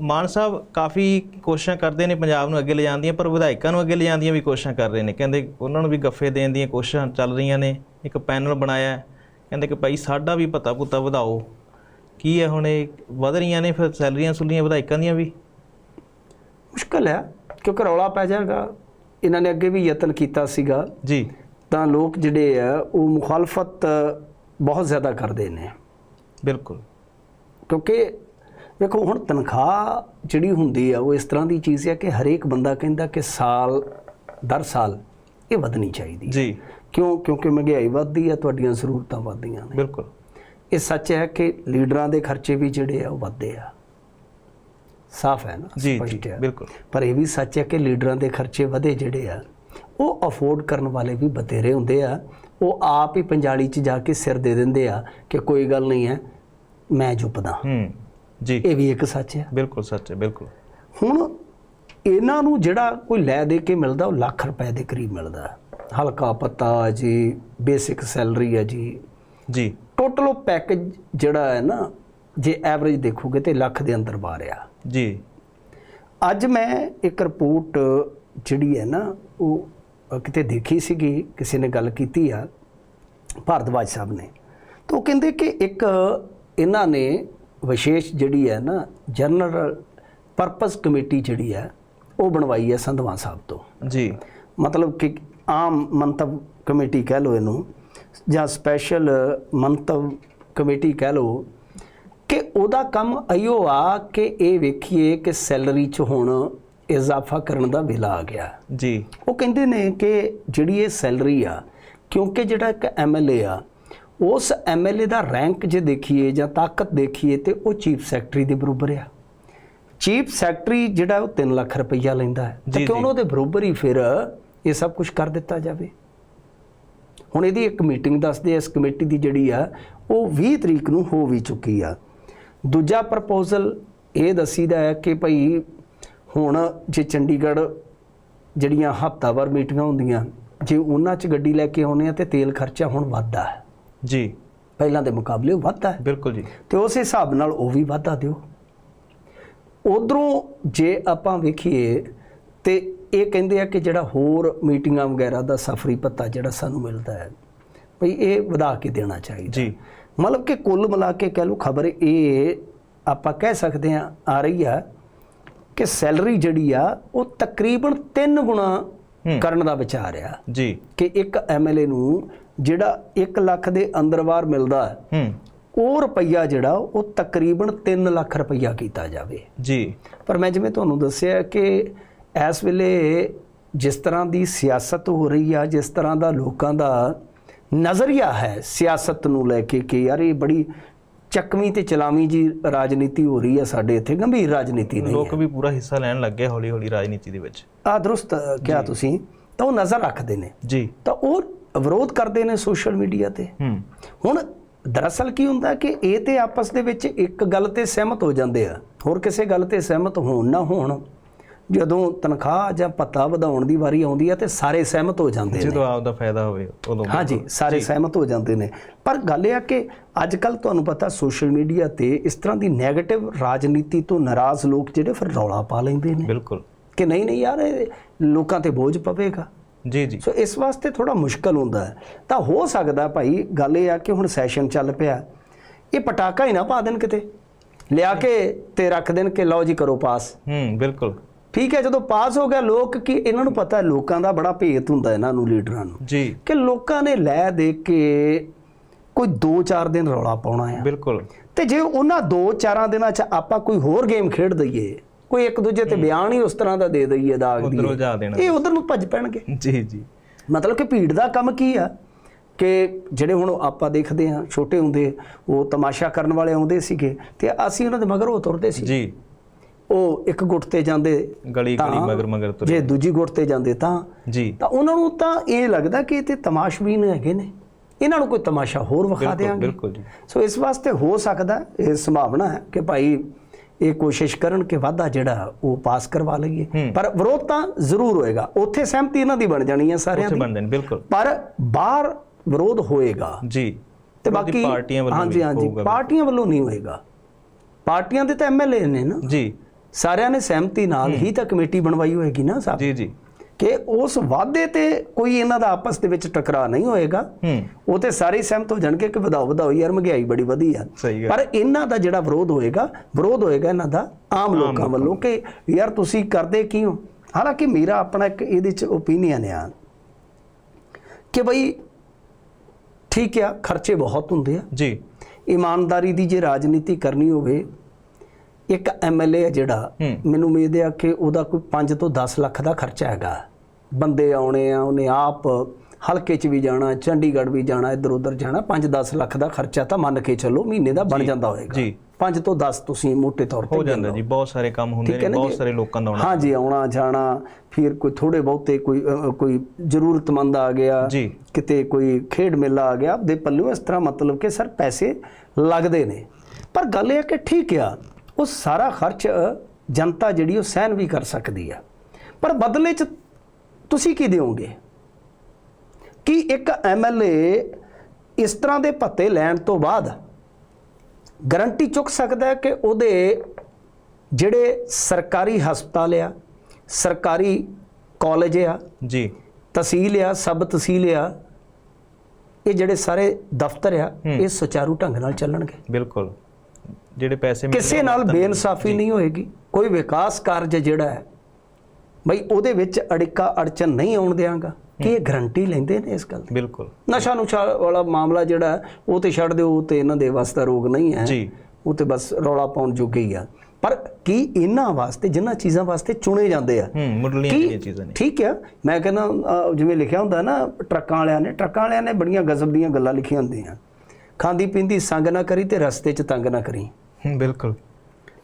ਮਾਨ ਸਾਹਿਬ ਕਾਫੀ ਕੋਸ਼ਿਸ਼ਾਂ ਕਰਦੇ ਨੇ ਪੰਜਾਬ ਨੂੰ ਅੱਗੇ ਲਿਜਾਣ ਦੀਆਂ ਪਰ ਵਿਧਾਇਕਾਂ ਨੂੰ ਅੱਗੇ ਲਿਜਾਣ ਦੀਆਂ ਵੀ ਕੋਸ਼ਿਸ਼ਾਂ ਕਰ ਰਹੇ ਨੇ। ਕਹਿੰਦੇ ਉਹਨਾਂ ਨੂੰ ਵੀ ਗੱਫੇ ਦੇਣ ਦੀਆਂ ਕੋਸ਼ਿਸ਼ਾਂ ਚੱਲ ਰਹੀਆਂ ਨੇ। ਇੱਕ ਪੈਨਲ ਬਣਾਇਆ। ਕਹਿੰਦੇ ਕਿ ਭਾਈ ਸਾਡਾ ਵੀ ਪਤਾ ਪੁੱਤਾ ਵਧਾਓ। ਕੀ ਹੈ ਹੁਣ ਇਹ? ਵਧ ਰਹੀਆਂ ਨੇ ਫਿਰ ਸੈਲਰੀਆਂ ਸੁਲੀਆਂ ਵਿਧਾਇਕਾਂ ਦੀਆਂ ਵੀ? ਮੁਸ਼ਕਲ ਹੈ ਕਿਉਂਕਿ ਰੌਲਾ ਪੈ ਜਾਏਗਾ। ਇਹਨਾਂ ਨੇ ਅੱਗੇ ਵੀ ਯਤਨ ਕੀਤਾ ਸੀਗਾ। ਜੀ। ਤਾਂ ਲੋਕ ਜਿਹੜੇ ਆ ਉਹ ਮੁਖਾਲਫਤ ਬਹੁਤ ਜ਼ਿਆਦਾ ਕਰਦੇ ਨੇ। ਬਿਲਕੁਲ। ਕਿਉਂਕਿ ਵੇਖੋ ਹੁਣ ਤਨਖਾਹ ਜਿਹੜੀ ਹੁੰਦੀ ਆ ਉਹ ਇਸ ਤਰ੍ਹਾਂ ਦੀ ਚੀਜ਼ ਹੈ ਕਿ ਹਰੇਕ ਬੰਦਾ ਕਹਿੰਦਾ ਕਿ ਸਾਲ ਦਰ ਸਾਲ ਇਹ ਵਧਣੀ ਚਾਹੀਦੀ ਜੀ। ਕਿਉਂ? ਕਿਉਂਕਿ ਮਹਿੰਗਾਈ ਵੱਧਦੀ ਆ ਤੁਹਾਡੀਆਂ ਜ਼ਰੂਰਤਾਂ ਵੱਧਦੀਆਂ ਨੇ। ਬਿਲਕੁਲ। ਇਹ ਸੱਚ ਹੈ ਕਿ ਲੀਡਰਾਂ ਦੇ ਖਰਚੇ ਵੀ ਜਿਹੜੇ ਆ ਉਹ ਵੱਧਦੇ ਆ। ਸਾਫ਼ ਹੈ ਨਾ ਜੀ ਬਿਲਕੁਲ। ਪਰ ਇਹ ਵੀ ਸੱਚ ਹੈ ਕਿ ਲੀਡਰਾਂ ਦੇ ਖਰਚੇ ਵਧੇ ਜਿਹੜੇ ਆ ਉਹ ਅਫੋਰਡ ਕਰਨ ਵਾਲੇ ਵੀ ਬਥੇਰੇ ਹੁੰਦੇ ਆ। ਉਹ ਆਪ ਹੀ ਪੰਜਾਲੀ 'ਚ ਜਾ ਕੇ ਸਿਰ ਦੇ ਦਿੰਦੇ ਆ ਕਿ ਕੋਈ ਗੱਲ ਨਹੀਂ ਹੈ ਮੈਂ ਚੁੱਪਦਾ। ਹੂੰ। ਜੀ। ਇਹ ਵੀ ਇੱਕ ਸੱਚ ਹੈ ਬਿਲਕੁਲ ਸੱਚ ਹੈ ਬਿਲਕੁਲ। ਹੁਣ ਇਹਨਾਂ ਨੂੰ ਜਿਹੜਾ ਕੋਈ ਲੈ ਦੇ ਕੇ ਮਿਲਦਾ ਉਹ ਲੱਖ ਰੁਪਏ ਦੇ ਕਰੀਬ ਮਿਲਦਾ। ਹਲਕਾ ਪੱਤਾ ਜੀ ਬੇਸਿਕ ਸੈਲਰੀ ਹੈ ਜੀ। ਜੀ। ਟੋਟਲ ਉਹ ਪੈਕੇਜ ਜਿਹੜਾ ਹੈ ਨਾ ਜੇ ਐਵਰੇਜ ਦੇਖੋਗੇ ਤੇ ਲੱਖ ਦੇ ਅੰਦਰ ਬਾਹਰ ਆ। ਜੀ। ਅੱਜ ਮੈਂ ਇੱਕ ਰਿਪੋਰਟ ਜਿਹੜੀ ਹੈ ਨਾ ਉਹ ਕਿਤੇ ਦੇਖੀ ਸੀਗੀ ਕਿਸੇ ਨੇ ਗੱਲ ਕੀਤੀ ਆ ਭਾਰਦਵਾਜ ਸਾਹਿਬ ਨੇ। ਤਾਂ ਉਹ ਕਹਿੰਦੇ ਕਿ ਇੱਕ ਇਹਨਾਂ ਨੇ ਵਿਸ਼ੇਸ਼ ਜਿਹੜੀ ਹੈ ਨਾ ਜਨਰਲ ਪਰਪਸ ਕਮੇਟੀ ਜਿਹੜੀ ਹੈ ਉਹ ਬਣਵਾਈ ਹੈ ਸੰਧਵਾ ਸਾਹਿਬ ਤੋਂ। ਜੀ। ਮਤਲਬ ਕਿ ਆਮ ਮੰਤਵ ਕਮੇਟੀ ਕਹਿ ਲਓ ਇਹਨੂੰ ਜਾਂ ਸਪੈਸ਼ਲ ਮੰਤਵ ਕਮੇਟੀ ਕਹਿ ਲਓ ਕਿ ਉਹਦਾ ਕੰਮ ਅਯੋ ਆ ਕਿ ਇਹ ਵੇਖੀਏ ਕਿ ਸੈਲਰੀ 'ਚ ਹੁਣ ਇਜ਼ਾਫਾ ਕਰਨ ਦਾ ਵੇਲਾ ਆ ਗਿਆ। ਜੀ। ਉਹ ਕਹਿੰਦੇ ਨੇ ਕਿ ਜਿਹੜੀ ਇਹ ਸੈਲਰੀ ਆ ਕਿਉਂਕਿ ਜਿਹੜਾ ਇੱਕ ਐਮਐਲਏ ਆ ਉਸ ਐਮਐਲਏ ਦਾ ਰੈਂਕ ਜੇ ਦੇਖੀਏ ਜਾਂ ਤਾਕਤ ਦੇਖੀਏ ਤੇ ਉਹ ਚੀਫ ਸੈਕਟਰੀ ਦੇ ਬਰਾਬਰ ਆ। ਚੀਫ ਸੈਕਟਰੀ ਜਿਹੜਾ ਉਹ 3 ਲੱਖ ਰੁਪਈਆ ਲੈਂਦਾ ਹੈ। ਤੇ ਕਿਉਂ। ਉਹਦੇ ਬਰਾਬਰ ਹੀ ਫਿਰ ਇਹ ਸਭ ਕੁਝ ਕਰ ਦਿੱਤਾ ਜਾਵੇ। ਹੁਣ ਇਹਦੀ ਇੱਕ ਮੀਟਿੰਗ ਦੱਸਦੇ ਆ ਇਸ ਕਮੇਟੀ ਦੀ ਜਿਹੜੀ ਆ ਉਹ 20 ਤਰੀਕ ਨੂੰ ਹੋ ਵੀ ਚੁੱਕੀ ਆ। ਦੂਜਾ ਪ੍ਰਪੋਜ਼ਲ ਇਹ ਦੱਸੀਦਾ ਹੈ ਕਿ ਭਈ ਹੁਣ ਜੇ ਚੰਡੀਗੜ੍ਹ ਜਿਹੜੀਆਂ ਹਫ਼ਤਾਵਾਰ ਮੀਟਿੰਗਾਂ ਹੁੰਦੀਆਂ ਜੇ ਉਹਨਾਂ 'ਚ ਗੱਡੀ ਲੈ ਕੇ ਆਉਨੇ ਆ ਤੇ ਤੇਲ ਖਰਚਾ ਹੁਣ ਵੱਧਦਾ ਹੈ। ਜੀ। ਪਹਿਲਾਂ ਦੇ ਮੁਕਾਬਲੇ ਵੱਧਦਾ ਹੈ। ਬਿਲਕੁਲ ਜੀ। ਤੇ ਉਸ ਹਿਸਾਬ ਨਾਲ ਉਹ ਵੀ ਵਾਧਾ ਦਿਓ। ਉਧਰੋਂ ਜੇ ਆਪਾਂ ਵੇਖੀਏ ਤੇ ਇਹ ਕਹਿੰਦੇ ਆ ਕਿ ਜਿਹੜਾ ਹੋਰ ਮੀਟਿੰਗਾਂ ਵਗੈਰਾ ਦਾ ਸਫਰੀ ਭੱਤਾ ਜਿਹੜਾ ਸਾਨੂੰ ਮਿਲਦਾ ਹੈ ਭਈ ਇਹ ਵਧਾ ਕੇ ਦੇਣਾ ਚਾਹੀਦਾ। ਜੀ। ਮਤਲਬ ਕਿ ਕੁੱਲ ਮਿਲਾ ਕੇ ਕਹਿ ਲਓ ਖਬਰ ਇਹ ਆਪਾਂ ਕਹਿ ਸਕਦੇ ਆ ਆ ਰਹੀ ਆ ਕਿ ਸੈਲਰੀ ਜਿਹੜੀ ਆ ਉਹ ਤਕਰੀਬਨ 3 ਗੁਣਾ। ਕਰਨ ਦਾ ਵਿਚਾਰ ਆ ਜੀ। ਕਿ ਇੱਕ ਐਮਐਲਏ ਨੂੰ ਜਿਹੜਾ 1 ਲੱਖ ਦੇ ਅੰਦਰਵਾਰ ਮਿਲਦਾ ਹੈ ਹੂੰ। ਉਹ ਰੁਪਈਆ ਜਿਹੜਾ ਉਹ ਤਕਰੀਬਨ 3 ਲੱਖ ਰੁਪਈਆ ਕੀਤਾ ਜਾਵੇ। ਜੀ। ਪਰ ਮੈਂ ਜਿਵੇਂ ਤੁਹਾਨੂੰ ਦੱਸਿਆ ਕਿ ਇਸ ਵੇਲੇ ਜਿਸ ਤਰ੍ਹਾਂ ਦੀ ਸਿਆਸਤ ਹੋ ਰਹੀ ਆ ਜਿਸ ਤਰ੍ਹਾਂ ਦਾ ਲੋਕਾਂ ਦਾ ਨਜ਼ਰੀਆ ਹੈ ਸਿਆਸਤ ਨੂੰ ਲੈ ਕੇ ਕਿ ਯਾਰ ਇਹ ਬੜੀ ਚੱਕਵੀਂ ਤੇ ਚਲਾਵੀਂ ਜੀ ਰਾਜਨੀਤੀ ਹੋ ਰਹੀ ਆ ਸਾਡੇ ਇੱਥੇ ਗੰਭੀਰ ਰਾਜਨੀਤੀ ਨਹੀਂ ਲੋਕ ਵੀ ਪੂਰਾ ਹਿੱਸਾ ਲੈਣ ਲੱਗੇ ਹੌਲੀ ਹੌਲੀ ਰਾਜਨੀਤੀ ਦੇ ਵਿੱਚ। ਆ ਦਰੁਸਤ ਕਿਹਾ ਤੁਸੀਂ ਤਾਂ ਉਹ ਨਜ਼ਰ ਰੱਖਦੇ ਨੇ। ਜੀ। ਤਾਂ ਉਹ ਵਿਰੋਧ ਕਰਦੇ ਨੇ ਸੋਸ਼ਲ ਮੀਡੀਆ ਤੇ। ਹੂੰ। ਹੁਣ ਦਰਅਸਲ ਕੀ ਹੁੰਦਾ ਕਿ ਇਹ ਤੇ ਆਪਸ ਦੇ ਵਿੱਚ ਇੱਕ ਗੱਲ ਤੇ ਸਹਿਮਤ ਹੋ ਜਾਂਦੇ ਆ। ਹੋਰ ਕਿਸੇ ਗੱਲ ਤੇ ਸਹਿਮਤ ਹੋਣ ਨਾ ਹੋਣ ਜਦੋਂ ਤਨਖਾਹ ਜਾਂ ਪੱਤਾ ਵਧਾਉਣ ਦੀ ਵਾਰੀ ਆਉਂਦੀ ਆ ਤੇ ਸਾਰੇ ਸਹਿਮਤ ਹੋ ਜਾਂਦੇ ਨੇ। ਜਦੋਂ ਆਪ ਦਾ ਫਾਇਦਾ ਹੋਵੇ ਉਦੋਂ ਹਾਂਜੀ ਸਾਰੇ ਸਹਿਮਤ ਹੋ ਜਾਂਦੇ ਨੇ। ਪਰ ਗੱਲ ਇਹ ਆ ਕਿ ਅੱਜ ਕੱਲ ਤੁਹਾਨੂੰ ਪਤਾ ਸੋਸ਼ਲ ਮੀਡੀਆ ਤੇ ਇਸ ਤਰ੍ਹਾਂ ਦੀ 네ਗੇਟਿਵ ਰਾਜਨੀਤੀ ਤੋਂ ਨਾਰਾਜ਼ ਲੋਕ ਜਿਹੜੇ ਫਿਰ ਰੌਲਾ ਪਾ ਲੈਂਦੇ ਨੇ। ਬਿਲਕੁਲ। ਕਿ ਨਹੀਂ ਨਹੀਂ ਯਾਰ ਲੋਕਾਂ ਤੇ ਬੋਝ ਪਵੇਗਾ। ਜੀ ਜੀ। ਸੋ ਇਸ ਵਾਸਤੇ ਥੋੜਾ ਮੁਸ਼ਕਲ ਹੁੰਦਾ ਹੈ। ਤਾਂ ਹੋ ਸਕਦਾ ਭਾਈ ਗੱਲ ਇਹ ਆ ਕਿ ਹੁਣ ਸੈਸ਼ਨ ਚੱਲ ਪਿਆ। ਇਹ ਪਟਾਕਾ ਹੀ ਨਾ ਪਾ ਦੇਣ ਕਿਤੇ। ਲਿਆ ਕੇ ਤੇ ਰੱਖ ਦੇਣ ਕਿ ਲਓ ਜੀ ਕਰੋ ਪਾਸ। ਹੂੰ ਬਿਲਕੁਲ। ਠੀਕ ਹੈ ਜਦੋਂ ਪਾਸ ਹੋ ਗਿਆ ਲੋਕ ਕੀ ਇਹਨਾਂ ਨੂੰ ਪਤਾ ਹੈ ਲੋਕਾਂ ਦਾ ਬੜਾ ਭੇਤ ਹੁੰਦਾ ਇਹਨਾਂ ਨੂੰ ਲੀਡਰਾਂ ਨੂੰ। ਜੀ। ਕਿ ਲੋਕਾਂ ਨੇ ਲੈ ਦੇ ਕੇ ਕੋਈ 2-4 ਦਿਨ ਰੌਲਾ ਪਾਉਣਾ ਆ। ਬਿਲਕੁਲ। ਤੇ ਜੇ ਉਹਨਾਂ 2-4 ਦਿਨਾਂ 'ਚ ਆਪਾਂ ਕੋਈ ਹੋਰ ਗੇਮ ਖੇਡ ਦਈਏ ਕੋਈ ਇੱਕ ਦੂਜੇ ਤੇ ਬਿਆਨ ਹੀ ਉਸ ਤਰ੍ਹਾਂ ਦਾ ਦੇ ਦਈਏ ਦਾਗ ਦੀ। ਉਧਰੋਂ ਜਾ ਦੇਣਾ। ਇਹ ਉਧਰ ਨੂੰ ਭੱਜ ਪੈਣਗੇ। ਜੀ ਜੀ। ਮਤਲਬ ਕਿ ਭੀੜ ਦਾ ਕੰਮ ਕੀ ਆ? ਕਿ ਜਿਹੜੇ ਹੁਣ ਆਪਾਂ ਦੇਖਦੇ ਹਾਂ ਛੋਟੇ ਹੁੰਦੇ ਉਹ ਤਮਾਸ਼ਾ ਕਰਨ ਵਾਲੇ ਆਉਂਦੇ ਸੀਗੇ ਤੇ ਅਸੀਂ ਉਹਨਾਂ ਦੇ ਮਗਰ ਉਹ ਤੁਰਦੇ ਸੀ। ਜੀ। ਉਹ ਇੱਕ ਗੁੱਟ ਤੇ ਜਾਂਦੇ ਗਲੀ ਗਲੀ ਮਗਰ ਮਗਰ ਤੁਰੇ। ਜੇ ਦੂਜੀ ਗੁੱਟ ਤੇ ਜਾਂਦੇ ਤਾਂ ਜੀ। ਤਾਂ ਉਹਨਾਂ ਨੂੰ ਤਾਂ ਇਹ ਲੱਗਦਾ ਕਿ ਇਹ ਤੇ ਤਮਾਸ਼ਬੀਨ ਹੈਗੇ ਨੇ। ਇਹਨਾਂ ਨੂੰ ਕੋਈ ਤਮਾਸ਼ਾ ਹੋਰ ਵਿਖਾ ਦੇਾਂਗੇ ਬਿਲਕੁਲ ਜੀ। ਸੋ ਇਸ ਵਾਸਤੇ ਹੋ ਸਕਦਾ ਇਹ ਸੰਭਾਵਨਾ ਹੈ ਕਿ ਭਾਈ ਇਹ ਕੋਸ਼ਿਸ਼ ਕਰਨ ਕਿ ਵਾਧਾ ਜਿਹੜਾ ਉਹ ਪਾਸ ਕਰਵਾ ਲਈਏ। ਪਰ ਵਿਰੋਧ ਤਾਂ ਜ਼ਰੂਰ ਹੋਏਗਾ। ਉੱਥੇ ਸਹਿਮਤੀ ਇਹਨਾਂ ਦੀ ਬਣ ਜਾਣੀ ਹੈ ਸਾਰਿਆਂ ਉੱਥੇ ਦੀ। ਬਣਦੇ ਨੇ ਬਿਲਕੁਲ। ਪਰ ਬਾਹਰ ਵਿਰੋਧ ਹੋਏਗਾ। ਜੀ। ਤੇ ਬਾਕੀ ਪਾਰਟੀਆਂ ਵੱਲੋਂ ਹਾਂਜੀ ਹਾਂਜੀ। ਪਾਰਟੀਆਂ ਵੱਲੋਂ ਨਹੀਂ ਹੋਏਗਾ। ਪਾਰਟੀਆਂ ਦੇ ਤਾਂ ਐਮਐਲਏ ਨੇ ਨਾ। ਜੀ। ਸਾਰਿਆਂ ਨੇ ਸਹਿਮਤੀ ਨਾਲ ਹੀ। ਤਾਂ ਕਮੇਟੀ ਬਣਵਾਈ ਹੋਏਗੀ ਨਾ ਸਾਹਿਬ ਜੀ ਜੀ। ਕਿ ਉਸ ਵਾਅਦੇ ਤੇ ਕੋਈ ਇਹਨਾਂ ਦਾ ਆਪਸ ਦੇ ਵਿੱਚ ਟਕਰਾਅ ਨਹੀਂ ਹੋਏਗਾ। ਉਹ ਤੇ ਸਾਰੇ ਸਹਿਮਤ ਹੋ ਜਾਣਗੇ ਕਿ ਵਧਾਓ ਵਧਾਓ ਯਾਰ ਮਹਿੰਗਾਈ ਬੜੀ ਵਧੀ ਆ। ਪਰ ਇਹਨਾਂ ਦਾ ਜਿਹੜਾ ਵਿਰੋਧ ਹੋਏਗਾ ਵਿਰੋਧ ਹੋਏਗਾ ਇਹਨਾਂ ਦਾ ਆਮ ਲੋਕਾਂ ਵੱਲੋਂ ਕਿ ਯਾਰ ਤੁਸੀਂ ਕਰਦੇ ਕਿਉਂ? ਹਾਲਾਂਕਿ ਮੇਰਾ ਆਪਣਾ ਇੱਕ ਇਹਦੇ ਚ ਓਪੀਨੀਅਨ ਆ ਕਿ ਬਈ ਠੀਕ ਆ ਖਰਚੇ ਬਹੁਤ ਹੁੰਦੇ ਆ। ਜੀ। ਇਮਾਨਦਾਰੀ ਦੀ ਜੇ ਰਾਜਨੀਤੀ ਕਰਨੀ ਹੋਵੇ ਇੱਕ ਐਮਐਲਏ ਜਿਹੜਾ। ਮੈਨੂੰ ਉਮੀਦ ਹੈ ਕਿ ਉਹਦਾ ਕੋਈ 5 ਤੋਂ 10 ਲੱਖ ਦਾ ਖਰਚਾ ਹੈਗਾ। ਬੰਦੇ ਆਉਣੇ ਆ ਉਹਨੇ ਆਪ ਹਲਕੇ 'ਚ ਵੀ ਜਾਣਾ ਚੰਡੀਗੜ੍ਹ ਵੀ ਜਾਣਾ ਇੱਧਰ ਉੱਧਰ ਜਾਣਾ 5-10 ਲੱਖ ਦਾ ਖਰਚਾ ਤਾਂ ਮੰਨ ਕੇ ਚੱਲੋ ਮਹੀਨੇ ਦਾ ਬਣ ਜਾਂਦਾ ਹੋਏਗਾ। ਜੀ। 5 ਤੋਂ 10 ਤੁਸੀਂ ਮੋٹے ਤੌਰ ਤੇ ਹੋ ਜਾਂਦਾ ਜੀ ਬਹੁਤ ਸਾਰੇ ਕੰਮ ਹੁੰਦੇ ਨੇ ਬਹੁਤ? ਸਾਰੇ ਲੋਕਾਂ ਦਾ ਆਉਣਾ ਹਾਂ ਜੀ ਆਉਣਾ ਜਾਣਾ ਫਿਰ ਕੋਈ ਥੋੜੇ ਬਹੁਤੇ ਕੋਈ ਕੋਈ ਜ਼ਰੂਰਤਮੰਦ ਆ ਗਿਆ ਜੀ। ਕਿਤੇ ਕੋਈ ਖੇਡ ਮੇਲਾ ਆ ਗਿਆ ਦੇ ਪੱਲਿਓ ਇਸ ਤਰ੍ਹਾਂ ਮਤਲਬ ਕਿ ਸਰ ਪੈਸੇ ਲੱਗਦੇ ਨੇ। ਪਰ ਗੱਲ ਇਹ ਹੈ ਕਿ ਠੀਕ ਆ ਉਹ ਸਾਰਾ ਖਰਚ ਜਨਤਾ ਜਿਹੜੀ ਉਹ ਸਹਿਨ ਵੀ ਕਰ ਸਕਦੀ ਆ। ਪਰ ਬਦਲੇ ਚ ਤੁਸੀਂ ਕੀ ਦਿਓਗੇ? ਕਿ ਇੱਕ ਐਮਐਲਏ ਇਸ ਤਰ੍ਹਾਂ ਦੇ ਭੱਤੇ ਲੈਣ ਤੋਂ ਬਾਅਦ ਗਰੰਟੀ ਚੁੱਕ ਸਕਦਾ ਹੈ ਕਿ ਉਹਦੇ ਜਿਹੜੇ ਸਰਕਾਰੀ ਹਸਪਤਾਲ ਆ ਸਰਕਾਰੀ ਕਾਲਜ ਆ ਜੀ। ਤਹਿਸੀਲ ਆ ਸਬ ਤਹਿਸੀਲ ਆ ਇਹ ਜਿਹੜੇ ਸਾਰੇ ਦਫ਼ਤਰ ਆ ਇਹ ਸੁਚਾਰੂ ਢੰਗ ਨਾਲ ਚੱਲਣਗੇ। ਬਿਲਕੁਲ। ਜਿਹੜੇ ਪੈਸੇ ਕਿਸੇ ਨਾਲ ਬੇਇਨਸਾਫੀ ਨਹੀਂ ਹੋਏਗੀ। ਕੋਈ ਵਿਕਾਸ ਕਾਰਜ ਜਿਹੜਾ ਹੈ ਬਈ ਉਹਦੇ ਵਿੱਚ ਅੜਿੱਕਾ ਅੜਚਨ ਨਹੀਂ ਆਉਣ ਦਿਆਂਗਾ। ਕਿ ਇਹ ਗਰੰਟੀ ਲੈਂਦੇ ਨੇ ਇਸ ਗੱਲ ਦੀ? ਬਿਲਕੁਲ। ਨਸ਼ਾ ਨੁਸ਼ਾ ਵਾਲਾ ਮਾਮਲਾ ਜਿਹੜਾ ਉਹ ਤੇ ਛੱਡ ਦਿਓ ਤੇ ਇਹਨਾਂ ਦੇ ਵਾਸਤੇ ਰੋਗ ਨਹੀਂ ਹੈ। ਜੀ। ਉਹ ਤੇ ਬਸ ਰੌਲਾ ਪਾਉਣ ਜੋਗੇ ਹੀ ਆ। ਪਰ ਕੀ ਇਹਨਾਂ ਵਾਸਤੇ ਜਿਨ੍ਹਾਂ ਚੀਜ਼ਾਂ ਵਾਸਤੇ ਚੁਣੇ ਜਾਂਦੇ ਆ? ਹੂੰ ਮੁੱਢਲੀਆਂ ਜਿਹੜੀਆਂ ਚੀਜ਼ਾਂ ਨੇ। ਠੀਕ ਹੈ ਮੈਂ ਕਹਿੰਦਾ ਜਿਵੇਂ ਲਿਖਿਆ ਹੁੰਦਾ ਨਾ ਟਰੱਕਾਂ ਵਾਲਿਆਂ ਨੇ ਟਰੱਕਾਂ ਵਾਲਿਆਂ ਨੇ ਬੜੀਆਂ ਗਜ਼ਬ ਦੀਆਂ ਗੱਲਾਂ ਲਿਖੀਆਂ ਹੁੰਦੀਆਂ। ਖਾਂਦੀ ਪੀਂਦੀ ਸੰਗ ਨਾ ਕਰੀ ਤੇ ਰਸਤੇ 'ਚ ਤੰਗ ਨਾ ਕਰੀ। ਹੂੰ ਬਿਲਕੁਲ।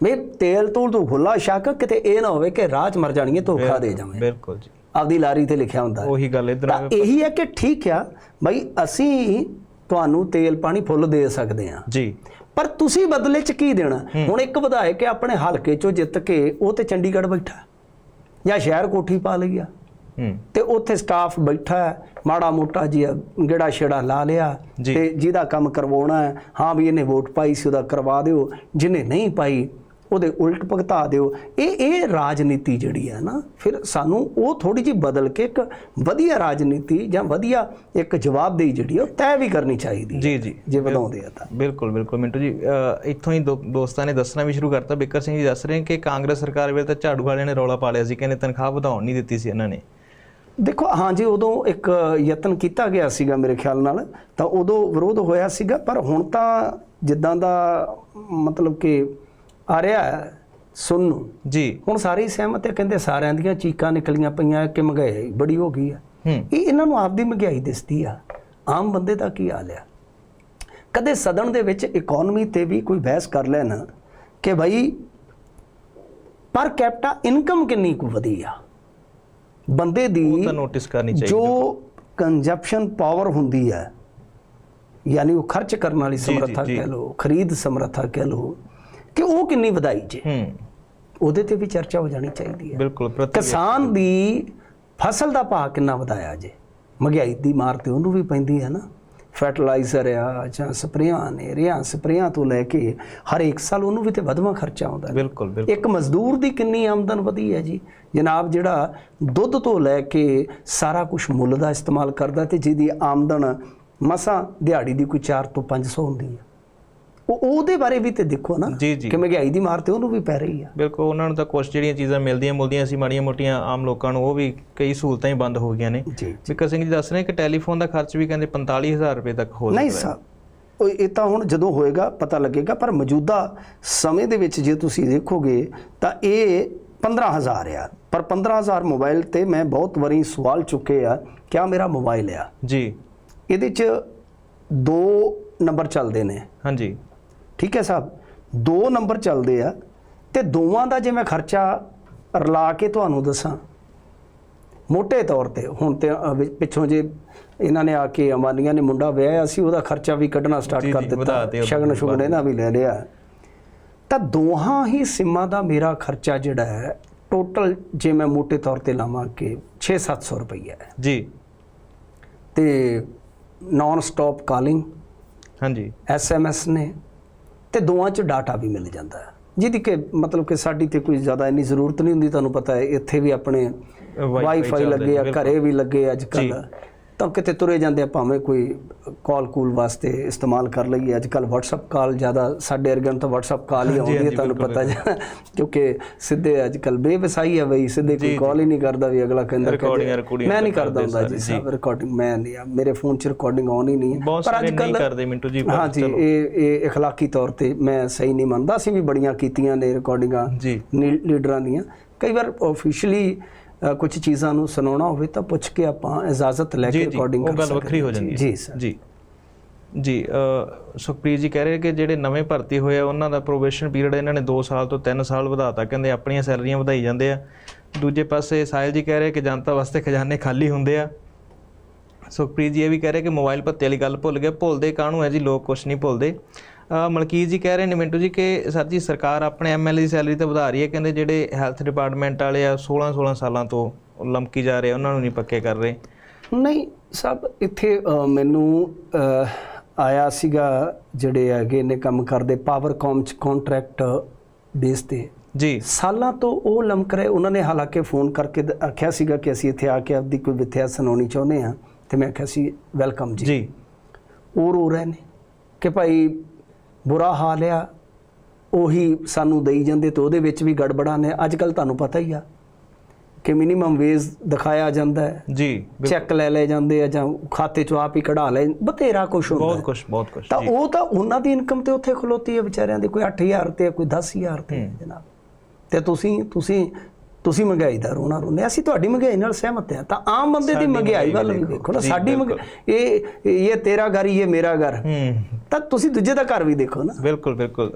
ਮੈਂ ਤੇਲ ਤੂਲ ਤੋਂ ਖੁੱਲਾ ਸ਼ੱਕ ਕਿਤੇ ਇਹ ਨਾ ਹੋਵੇ ਕਿ ਰਾਹ 'ਚ ਮਰ ਜਾਣੀਏ ਧੋਖਾ ਦੇ ਜਾਵੇਂ ਬਿਲਕੁਲ ਜੀ। ਆਪਦੀ ਲਾਰੀ ਤੇ ਲਿਖਿਆ ਹੁੰਦਾ। ਉਹੀ ਗੱਲ ਇਧਰ ਤਾਂ ਇਹੀ ਹੈ ਕਿ ਠੀਕ ਆ ਬਈ ਅਸੀਂ ਤੁਹਾਨੂੰ ਤੇਲ ਪਾਣੀ ਫੁੱਲ ਦੇ ਸਕਦੇ ਹਾਂ। ਜੀ। ਪਰ ਤੁਸੀਂ ਬਦਲੇ 'ਚ ਕੀ ਦੇਣਾ? ਹੁਣ ਇੱਕ ਵਿਧਾਇਕ ਆਪਣੇ ਹਲਕੇ 'ਚੋਂ ਜਿੱਤ ਕੇ ਉਹ ਤੇ ਚੰਡੀਗੜ੍ਹ ਬੈਠਾ ਜਾਂ ਸ਼ਹਿਰ ਕੋਠੀ ਪਾ ਲਈ ਆ। ਤੇ ਉੱਥੇ ਸਟਾਫ ਬੈਠਾ ਹੈ ਮਾੜਾ ਮੋਟਾ ਜਿਹਾ ਗੇੜਾ ਛੇੜਾ ਲਾ ਲਿਆ। ਜੀ। ਤੇ ਜਿਹਦਾ ਕੰਮ ਕਰਵਾਉਣਾ ਹੈ ਹਾਂ ਵੀ ਇਹਨੇ ਵੋਟ ਪਾਈ ਸੀ ਉਹਦਾ ਕਰਵਾ ਦਿਓ। ਜਿਹਨੇ ਨਹੀਂ ਪਾਈ ਉਹਦੇ ਉਲਟ ਭੁਗਤਾ ਦਿਓ। ਇਹ ਇਹ ਰਾਜਨੀਤੀ ਜਿਹੜੀ ਹੈ ਨਾ ਫਿਰ ਸਾਨੂੰ ਉਹ ਥੋੜੀ ਜਿਹੀ ਬਦਲ ਕੇ ਇੱਕ ਵਧੀਆ ਰਾਜਨੀਤੀ ਜਾਂ ਵਧੀਆ ਇੱਕ ਜਵਾਬਦੇਹੀ ਜਿਹੜੀ ਉਹ ਤੈਅ ਵੀ ਕਰਨੀ ਚਾਹੀਦੀ ਜੀ ਜੀ। ਜੇ ਵਧਾਉਂਦੇ ਆ ਤਾਂ। ਬਿਲਕੁਲ ਬਿਲਕੁਲ। ਮਿੰਟੂ ਜੀ ਇੱਥੋਂ ਹੀ ਦੋ- ਦੋਸਤਾਂ ਨੇ ਦੱਸਣਾ ਵੀ ਸ਼ੁਰੂ ਕਰਤਾ। ਬਿੱਕਰ ਸਿੰਘ ਜੀ ਦੱਸ ਰਹੇ ਕਿ ਕਾਂਗਰਸ ਸਰਕਾਰ ਵੇਲੇ ਤਾਂ ਝਾੜੂ ਵਾਲਿਆਂ ਨੇ ਰੌਲਾ ਪਾ ਲਿਆ ਸੀ ਕਹਿੰਦੇ ਤਨਖਾਹ ਵਧਾਉਣ ਨਹੀਂ ਦਿੱਤੀ ਸੀ ਇਹਨਾਂ ਨੇ। ਦੇਖੋ ਹਾਂਜੀ ਉਦੋਂ ਇੱਕ ਯਤਨ ਕੀਤਾ ਗਿਆ ਸੀਗਾ ਮੇਰੇ ਖਿਆਲ ਨਾਲ ਤਾਂ ਉਦੋਂ ਵਿਰੋਧ ਹੋਇਆ ਸੀਗਾ ਪਰ ਹੁਣ ਤਾਂ ਜਿੱਦਾਂ ਦਾ ਮਤਲਬ ਕਿ ਆ ਰਿਹਾ ਹੈ ਸੁਣ ਨੂੰ। ਜੀ। ਹੁਣ ਸਾਰੇ ਹੀ ਸਹਿਮਤ ਹੈ ਕਹਿੰਦੇ ਸਾਰਿਆਂ ਦੀਆਂ ਚੀਕਾਂ ਨਿਕਲੀਆਂ ਪਈਆਂ ਕਿ ਮਹਿੰਗਾਈ ਬੜੀ ਹੋ ਗਈ ਆ ਹੂੰ। ਇਹ ਇਹਨਾਂ ਨੂੰ ਆਪਦੀ ਮਹਿੰਗਾਈ ਦਿਸਦੀ ਆ। ਆਮ ਬੰਦੇ ਦਾ ਕੀ ਹਾਲ ਆ ਕਦੇ ਸਦਨ ਦੇ ਵਿੱਚ ਇਕਨੋਮੀ ਤੇ ਵੀ ਕੋਈ ਬਹਿਸ ਕਰ ਲੈਣ ਕਿ ਭਾਈ ਪਰ ਕੈਪਟਾ ਇਨਕਮ ਕਿੰਨੀ ਕੁ ਵਧੀ ਆ? ਬੰਦੇ ਉਹ ਦੀ ਤਾਂ ਨੋਟਿਸ ਕਰਨੀ ਚਾਹੀਦੀ ਜੋ ਕੰਜ਼ੰਪਸ਼ਨ ਪਾਵਰ ਹੁੰਦੀ ਹੈ ਯਾਨੀ ਉਹ ਖਰਚ ਕਰਨ ਵਾਲੀ ਸਮਰੱਥਾ। ਕਹਿ ਲਓ ਖਰੀਦ ਸਮਰੱਥਾ ਕਹਿ ਲਓ ਕਿ ਉਹ ਕਿੰਨੀ ਵਧਾਈ ਜੇ। ਹੂੰ। ਉਹਦੇ ਤੇ ਵੀ ਚਰਚਾ ਹੋ ਜਾਣੀ ਚਾਹੀਦੀ ਹੈ। ਬਿਲਕੁਲ ਕਿਸਾਨ ਦੀ ਫਸਲ ਦਾ ਭਾਅ ਕਿੰਨਾ ਵਧਾਇਆ ਜੇ। ਮਹਿੰਗਾਈ ਦੀ ਮਾਰ ਤੇ ਉਹਨੂੰ ਵੀ ਪੈਂਦੀ ਹੈ ਨਾ। ਫਰਟੀਲਾਈਜ਼ਰ ਆ ਜਾਂ ਸਪਰੇਆਂ ਨੇ ਰਿਆਂ ਸਪਰੇਆਂ ਤੋਂ ਲੈ ਕੇ ਹਰ ਇੱਕ ਸਾਲ ਉਹਨੂੰ ਵੀ ਤੇ ਵਧਵਾ ਖਰਚਾ ਆਉਂਦਾ। ਹੈ। ਬਿਲਕੁਲ ਬਿਲਕੁਲ। ਇੱਕ ਮਜ਼ਦੂਰ ਦੀ ਕਿੰਨੀ ਆਮਦਨ ਵਧੀ ਹੈ ਜੀ। ਜਨਾਬ ਜਿਹੜਾ ਦੁੱਧ ਤੋਂ ਲੈ ਕੇ ਸਾਰਾ ਕੁਝ ਮੁੱਲ ਦਾ ਇਸਤੇਮਾਲ ਕਰਦਾ ਤੇ ਜਿਹਦੀ ਆਮਦਨ ਮਸਾਂ ਦਿਹਾੜੀ ਦੀ ਕੋਈ 4 ਤੋਂ 500 ਹੁੰਦੀ ਹੈ। ਉਹ ਉਹਦੇ ਬਾਰੇ ਵੀ ਤੇ ਦੇਖੋ ਨਾ ਕਿ ਮਹਿੰਗਾਈ ਦੀ ਮਾਰ ਤੇ ਉਹਨੂੰ ਵੀ ਪੈ ਰਹੀ ਆ। ਬਿਲਕੁਲ ਉਹਨਾਂ ਨੂੰ ਤਾਂ ਕੁਝ ਜਿਹੜੀਆਂ ਚੀਜ਼ਾਂ ਮਿਲਦੀਆਂ ਮੁਲਦੀਆਂ ਸੀ ਮਾੜੀਆਂ ਮੋਟੀਆਂ ਆਮ ਲੋਕਾਂ ਨੂੰ ਉਹ ਵੀ ਕਈ ਸਹੂਲਤਾਂ ਹੀ ਬੰਦ ਹੋ ਗਈਆਂ ਨੇ। ਬਿੱਕਰ ਸਿੰਘ ਜੀ ਦੱਸ ਰਹੇ ਕਿ ਟੈਲੀਫੋਨ ਦਾ ਖਰਚ ਵੀ ਕਹਿੰਦੇ 45000 ਰੁਪਏ ਤੱਕ ਹੋ ਨਹੀਂ ਸਕਦਾ ਹੈ। ਸਾਹਿਬ ਉਹ ਇਹ ਤਾਂ ਹੁਣ ਜਦੋਂ ਹੋਏਗਾ ਪਤਾ ਲੱਗੇਗਾ ਪਰ ਮੌਜੂਦਾ ਸਮੇਂ ਦੇ ਵਿੱਚ ਜੇ ਤੁਸੀਂ ਦੇਖੋਗੇ ਤਾਂ ਇਹ 15000 ਆ। ਪਰ 15000 ਮੋਬਾਈਲ ਤੇ ਮੈਂ ਬਹੁਤ ਵਾਰੀ ਸਵਾਲ ਚੁੱਕੇ ਆ ਕਿਆ ਮੇਰਾ ਮੋਬਾਈਲ ਆ? ਜੀ। ਇਹਦੇ 'ਚ ਦੋ ਨੰਬਰ ਚੱਲਦੇ ਨੇ। ਹਾਂਜੀ। ਠੀਕ ਹੈ ਸਾਹਿਬ? ਦੋ ਨੰਬਰ ਚੱਲਦੇ ਆ ਤੇ ਦੋਵਾਂ ਦਾ ਜੇ ਮੈਂ ਖਰਚਾ ਰਲਾ ਕੇ ਤੁਹਾਨੂੰ ਦੱਸਾਂ ਮੋٹے ਤੌਰ ਤੇ ਹੁਣ ਤੇ ਪਿੱਛੋਂ ਜੇ ਇਹਨਾਂ ਨੇ ਆ ਕੇ ਅਮਾਨੀਆਂ ਨੇ ਮੁੰਡਾ ਵਿਆਹਿਆ ਸੀ ਉਹਦਾ ਖਰਚਾ ਵੀ ਕੱਢਣਾ ਸਟਾਰਟ ਕਰ ਦਿੱਤਾ। ਸ਼ਗਨ ਸ਼ੁਗਨ ਇਹਨਾਂ ਵੀ ਲੈ ਲਿਆ। ਤਾਂ ਦੋਹਾਂ ਹੀ ਸਿਮਾਂ ਦਾ ਮੇਰਾ ਖਰਚਾ ਜਿਹੜਾ ਹੈ ਟੋਟਲ ਜੇ ਮੈਂ ਮੋٹے ਤੌਰ ਤੇ ਲਾਵਾਂ ਕਿ 6-700 ਰੁਪਈਆ ਹੈ। ਜੀ। ਤੇ ਨਾਨ ਸਟਾਪ ਕਾਲਿੰਗ ਹਾਂਜੀ ਐਸਐਮਐਸ ਨੇ ਤੇ ਦੋਵਾਂ 'ਚ ਡਾਟਾ ਵੀ ਮਿਲ ਜਾਂਦਾ ਹੈ ਜਿਹਦੀ ਕਿ ਮਤਲਬ ਕਿ ਸਾਡੀ ਤੇ ਕੋਈ ਜ਼ਿਆਦਾ ਇੰਨੀ ਜ਼ਰੂਰਤ ਨਹੀਂ ਹੁੰਦੀ ਤੁਹਾਨੂੰ ਪਤਾ ਹੈ ਇੱਥੇ ਵੀ ਆਪਣੇ ਵਾਈਫਾਈ ਲੱਗੇ ਆ। ਘਰੇ ਵੀ ਲੱਗੇ ਅੱਜ ਜੀ। ਕੱਲ ਤਾਂ ਕਿਤੇ ਤੁਰੇ ਜਾਂਦੇ ਆ ਭਾਵੇਂ ਕੋਈ ਕਾਲ ਕੂਲ ਵਾਸਤੇ ਇਸਤੇਮਾਲ ਕਰ ਲਈਏ ਅੱਜ ਕੱਲ WhatsApp ਕਾਲ ਜ਼ਿਆਦਾ ਸਾਡੇ ਅਰਗਨ ਤਾਂ WhatsApp ਕਾਲ ਹੀ ਹਾਂਜੀ, ਆਉਂਦੀ ਹੈ ਹਾਂਜੀ, ਤੁਹਾਨੂੰ ਬਿਲਕੁਲ, ਪਤਾ ਹੈ ਕਿਉਂਕਿ ਸਿੱਧੇ ਅੱਜ ਕੱਲ ਬੇਵਸਾਈ ਹੈ ਬਈ ਸਿੱਧੇ ਕੋਈ ਕਾਲ ਹੀ ਨਹੀਂ ਕਰਦਾ ਵੀ ਅਗਲਾ ਕਹਿੰਦਾ ਕਿ ਰਿਕਾਰਡਿੰਗਾਂ, ਰਿਕਾਰਡਿੰਗਾਂ ਮੈਂ ਨਹੀਂ ਤਾਂ ਕਰਦਾ ਹੁੰਦਾ ਕਰਦੇ ਜੀ ਸਾਰੇ, ਸਾਹਿਬ ਰਿਕਾਰਡਿੰਗ ਮੈਂ ਨਹੀਂ ਆ ਮੇਰੇ ਫੋਨ 'ਚ ਰਿਕਾਰਡਿੰਗ ਆਨ ਹੀ ਨਹੀਂ ਹੈ ਬਹੁਤ ਸਾਰੇ ਨਹੀਂ ਕਰਦੇ ਮਿੰਟੂ ਜੀ ਪਰ ਹਾਂ ਜੀ ਇਹ ਇਹ اخلاقی ਤੌਰ ਤੇ ਮੈਂ ਸਹੀ ਨਹੀਂ ਮੰਨਦਾ ਅਸੀਂ ਵੀ ਬੜੀਆਂ ਕੀਤੀਆਂ ਨੇ ਰਿਕਾਰਡਿੰਗਾਂ ਜੀ ਨੀ- ਲੀਡਰਾਂ ਦੀਆਂ ਕਈ ਵਾਰ ਆਫੀਸ਼ੀਅਲੀ ਕੁਝ ਚੀਜ਼ਾਂ ਨੂੰ ਸੁਣਾਉਣਾ ਹੋਵੇ ਤਾਂ ਪੁੱਛ ਕੇ ਆਪਾਂ ਇਜਾਜ਼ਤ ਲੈ ਜੀ ਕੇ ਜੀ ਰਿਕਾਰਡਿੰਗ ਉਹ ਕਰ ਗੱਲ ਸਕਦੇ ਵੱਖਰੀ ਹੋ ਹਾਂ। ਜਾਂਦੀ ਹੈ। ਜੀ ਸਰ ਜੀ। ਜੀ ਸੁਖਪ੍ਰੀਤ ਜੀ ਕਹਿ ਰਹੇ ਕਿ ਜਿਹੜੇ ਨਵੇਂ ਭਰਤੀ ਹੋਏ ਆ ਉਹਨਾਂ ਦਾ ਪ੍ਰੋਬੇਸ਼ਨ ਪੀਰੀਅਡ ਇਹਨਾਂ ਨੇ 2 ਸਾਲ ਤੋਂ 3 ਸਾਲ ਵਧਾਤਾ ਕਹਿੰਦੇ ਆਪਣੀਆਂ ਸੈਲਰੀਆਂ ਵਧਾਈ ਜਾਂਦੇ ਆ। ਦੂਜੇ ਪਾਸੇ ਸਾਹਿਲ ਜੀ ਕਹਿ ਰਹੇ ਕਿ ਜਨਤਾ ਵਾਸਤੇ ਖਜ਼ਾਨੇ ਖਾਲੀ ਹੁੰਦੇ ਆ। ਸੁਖਪ੍ਰੀਤ ਜੀ ਇਹ ਵੀ ਕਹਿ ਰਹੇ ਕਿ ਮੋਬਾਈਲ ਭੱਤੇ ਵਾਲੀ ਗੱਲ ਭੁੱਲ ਗਏ। ਭੁੱਲਦੇ ਕਾਹਨੂੰ ਹੈ ਜੀ? ਲੋਕ ਕੁਝ ਨਹੀਂ ਭੁੱਲਦੇ। ਮਲਕੀਤ ਜੀ ਕਹਿ ਰਹੇ ਨੇ ਮਿੰਟੂ ਜੀ ਕਿ ਸਰ ਜੀ ਸਰਕਾਰ ਆਪਣੇ ਐਮਐਲਏ ਦੀ ਸੈਲਰੀ ਤਾਂ ਵਧਾ ਰਹੀ ਹੈ। ਕਹਿੰਦੇ ਜਿਹੜੇ ਹੈਲਥ ਡਿਪਾਰਟਮੈਂਟ ਵਾਲੇ ਆ 16 16 ਸਾਲਾਂ ਤੋਂ ਲੰਮਕੀ ਜਾ ਰਹੇ ਉਹਨਾਂ ਨੂੰ ਨਹੀਂ ਪੱਕੇ ਕਰ ਰਹੇ। ਨਹੀਂ ਸਭ ਇੱਥੇ ਮੈਨੂੰ ਆਇਆ ਸੀਗਾ ਜਿਹੜੇ ਹੈਗੇ ਨੇ ਕੰਮ ਕਰਦੇ ਪਾਵਰਕਾਮ ਚ ਕੰਟਰੈਕਟ ਬੇਸ ਤੇ। ਜੀ। ਸਾਲਾਂ ਤੋਂ ਉਹ ਲਮਕ ਰਹੇ ਉਹਨਾਂ ਨੇ ਹਾਲਾਂਕਿ ਫੋਨ ਕਰਕੇ ਆਖਿਆ ਸੀਗਾ ਕਿ ਅਸੀਂ ਇੱਥੇ ਆ ਕੇ ਆਪਦੀ ਕੋਈ ਵਿਥਿਆ ਸੁਣਾਉਣੀ ਚਾਹੁੰਦੇ ਆ ਤੇ ਮੈਂ ਆਖਿਆ ਸੀ ਵੈਲਕਮ ਜੀ। ਜੀ। ਉਹ ਰੋ ਰਹੇ ਨੇ ਕਿ ਭਾਈ ਬੁਰਾ ਹਾਲ ਆ। ਉਹੀ ਸਾਨੂੰ ਦੇਈ ਜਾਂਦੇ ਤੇ ਉਹਦੇ ਵਿੱਚ ਵੀ ਗੜਬੜਾਂ ਨੇ। ਅੱਜ ਕੱਲ ਤੁਹਾਨੂੰ ਪਤਾ ਹੀ ਆ ਕਿ ਮਿਨੀਮਮ ਵੇਜ ਦਿਖਾਇਆ ਜਾਂਦਾ ਹੈ। ਜੀ। ਚੈੱਕ ਲੈ ਲਏ ਜਾਂਦੇ ਆ ਜਾਂ ਖਾਤੇ ਚੋਂ ਆਪ ਹੀ ਕਢਾ ਲੈ ਬਥੇਰਾ ਕੁਛ ਹੁੰਦਾ ਬਹੁਤ। ਕੁਝ ਬਹੁਤ ਕੁਝ ਤਾਂ ਉਹ ਤਾਂ ਉਹਨਾਂ ਦੀ ਇਨਕਮ ਤੇ ਉੱਥੇ ਖਲੋਤੀ ਹੈ ਵਿਚਾਰਿਆਂ ਦੀ। ਕੋਈ 8000 ਤੇ ਕੋਈ 10000 ਤੇ ਜਨਾਬ। ਤੇ ਤੁਸੀਂ ਤੁਸੀਂ ਤੁਸੀਂ ਮਹਿੰਗਾਈ ਦਾ ਰੋਣਾ ਰੋਨੇ ਅਸੀਂ ਤੁਹਾਡੀ ਮਹਿੰਗਾਈ ਨਾਲ ਸਹਿਮਤ ਹਾਂ। ਤਾਂ ਆਮ ਬੰਦੇ ਦੀ ਮਹਿੰਗਾਈ ਵੱਲ ਵੀ ਦੇਖੋ ਨਾ ਸਾਡੀ ਇਹ ਇਹ ਤੇਰਾ ਘਰ ਇਹ ਮੇਰਾ ਘਰ। ਤਾਂ ਤੁਸੀਂ ਦੂਜੇ ਦਾ ਘਰ ਵੀ ਦੇਖੋ ਨਾ। ਬਿਲਕੁਲ ਬਿਲਕੁਲ।